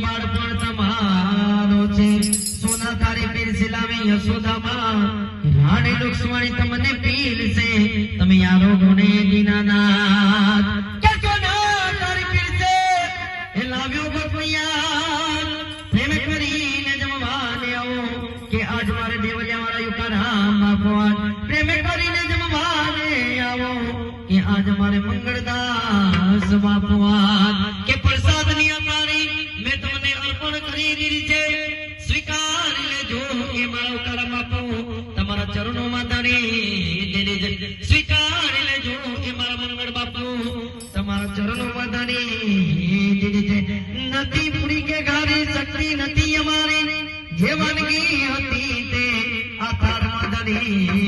બાળપણ તમારું છે સોના તારી પીરસિલાવી યશોદામાં રાણી લુક્ષ્મણી તમને પીરસે તમે યારો ગુણે દીનાનાથ કરીને જમવાને આજ મારે દેવલિયા મારા યુકારામ ભગવાન પ્રેમ કરીને જમવાને કે આજ મારે મંગળદાસ બાપવા કે મારા ઉકારા તમારા ચરણોમાં ધરી નથી પૂરી કે નથી અમારી. જે વાનગી હતી તે આ તારમાં ધરી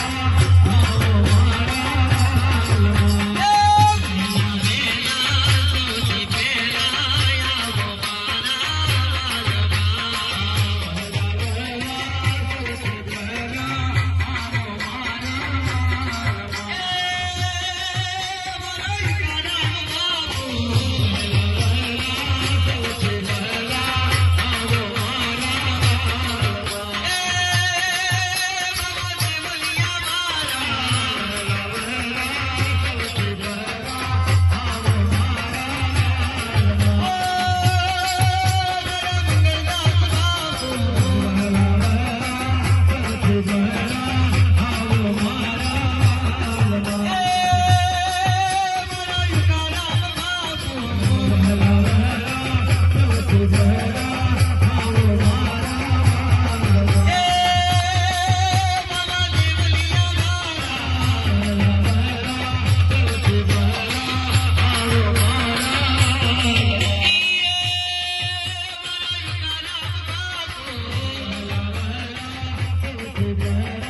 Amen.